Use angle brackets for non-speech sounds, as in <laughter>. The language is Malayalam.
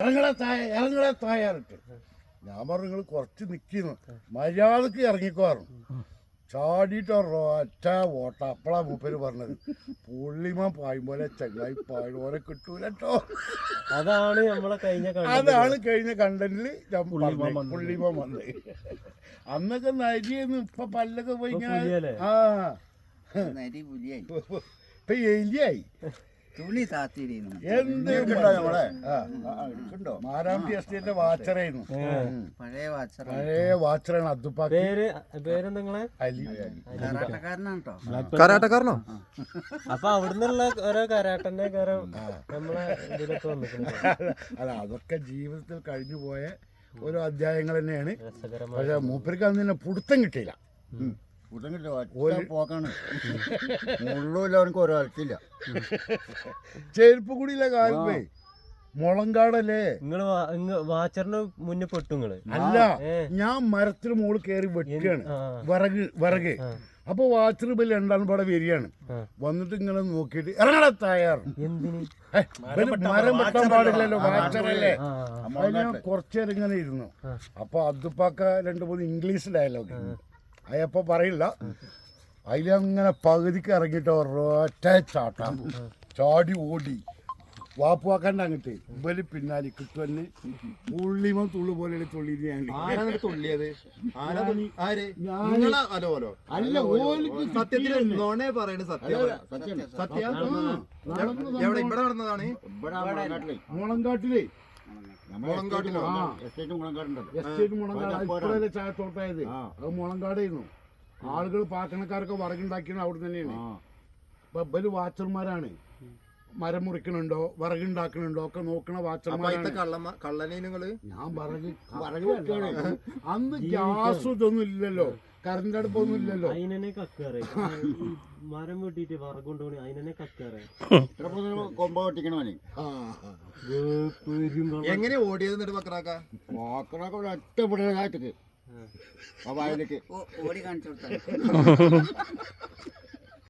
ഇറങ്ങടെ തായ ഇറങ്ങളെ തായാറിട്ട് ഞാൻ പറഞ്ഞു നിങ്ങൾ കുറച്ച് നിൽക്കുന്നു മര്യാദയ്ക്ക് ഇറങ്ങിക്കോറും ചാടിയിട്ട് ഒറ്റ ഓട്ട. അപ്പളാ മൂപ്പര് പറഞ്ഞത്. പുള്ളിമാൻ പായും പോലെ ചെങ്ങായി പായും പോലെ കിട്ടൂല അതാണ് നമ്മളെ കഴിഞ്ഞ അതാണ് കഴിഞ്ഞ കണ്ടന്റിൽ ഞാൻ പുള്ളിമാൻ. വന്നത്. പുള്ളിമാൻ വന്നത്. അന്നൊക്കെ നരിയെന്ന് ഇപ്പൊ പല്ലൊക്കെ പോയി ഇങ്ങനെ- ആ. നരി പുലിയായി. ഇപ്പൊ എലിയായി. എന്ത് നമ്മളെ? മാരാമട്ടി എസ്റ്റേറ്റിന്റെ വാച്ചറായിരുന്നു പഴയ വാച്ചറ. പഴയ വാച്ചറാണ് അദ്ദുപ്പാക്കി. പേര് പേരെന്താ നിങ്ങളെ അലി. കരാട്ടക്കാരനാണ്? കേട്ടോ കരാട്ടക്കാരനോ? അപ്പൊ അവിടുന്നുള്ള ഓരോ കരാട്ടന്റെ കാരം നമ്മളെ ഇതിലൊക്കെ വന്നിട്ടുണ്ട്. അല്ല അതൊക്കെ ജീവിതത്തിൽ കഴിഞ്ഞു പോയ ഓരോ അധ്യായങ്ങൾ തന്നെയാണ്. പക്ഷെ മൂപ്പർക്ക് അന്ന് തന്നെ പുടുത്തം കിട്ടിയില്ല. കൂട്ടം കിട്ടില്ല, ഒറ്റ പോക്കാണ്. മുള്ളുമില്ല അവനക്ക് ഒരാൾക്കില്ല ചെരുപ്പ് കൂടിയില്ല കാലമേ മുളങ്കാടല്ലേ? നിങ്ങൾ വാ- ഇങ്ങ- വാച്ചറിന് മുന്നേ പെട്ടു നിങ്ങൾ. അല്ല ഞാൻ മരത്തിന് മുകളിൽ കയറി വെട്ടുകയാണ്. വിറക് വിറക്. അപ്പൊ വാച്ചർ ബില്ല് രണ്ടാം പാടെ വരികയാണ്. വന്നിട്ട് ഇങ്ങനെ നോക്കിയിട്ട് ഇറങ്ങട തയ്യാറ്. എന്തിന്? മരം വെട്ടാൻ പാടില്ലല്ലോ വാച്ചറല്ലേ? ഞാൻ കുറച്ചേരം ഇങ്ങനെ ഇരുന്നു. അപ്പൊ അതുപ്പാക്ക രണ്ടു മൂന്ന് ഇംഗ്ലീഷ് ഡയലോഗ്. അയപ്പോ പറയില്ല. അതിലങ്ങനെ പകുതിക്ക് ഇറങ്ങിയിട്ട് ഒരൊറ്റ ചാട്ടം. ചാടി ഓടി. വാപ്പുവാക്കണ്ട അങ്ങട്ട്. ഇവൽ പിന്നാലെ കിട്ടുവന്നെ പുള്ളിമ തുള്ളു പോലെ തുള്ളിയത്? അല്ല നോണേ പറയണ സത്യം. സത്യം. സത്യം? എവിടെ ഇവിടെ നടന്നതാണ്? മുളങ്കാട്ടിലേ. മുളങ്കാട്ടിലോ ആ. എസ്റ്റേറ്റ് മുളങ്കാടുണ്ടല്ലോ എസ്റ്റേറ്റ് മുളങ്കാട് ആ. ഇപ്പോഴല്ലേ ചായത്തോട്ടായത്. അത് മുളങ്കാടായിരുന്നു. ആളുകൾ പാക്കണക്കാരൊക്കെ വറകുണ്ടാക്കിയത് അവിടെ തന്നെയാണ്. ഇപ്പൊ ഇവർ വാച്ചർമാരാണ്. മരം മുറിക്കണുണ്ടോ? വിറകുണ്ടാക്കണുണ്ടോ? ഒക്കെ നോക്കണ വാച്ചർമാരാണ്. കള്ളനെ ഞാൻ വിറക് വിറക് വെട്ടാണ്. അന്ന് ഗ്യാസ് ഇതൊന്നും ഇല്ലല്ലോ. കറണ്ട് അടുപ്പൊന്നും ഇല്ലല്ലോ. അതിനെ കക്കറേ. മരം വെട്ടിട്ട് വറകൊണ്ടോണി അതിനെ കക്കറേ. കൊമ്പ പൊട്ടിക്കണവന് ആ എങ്ങനെ ഓടിയത് എന്നിട്ട് പക്രാക്ക വാക്കറൊക്കെ ഒറ്റപ്പെട കാറ്റക്ക് ആ. വയലേക്ക്. ഓടി കാണിച്ചു <laughs>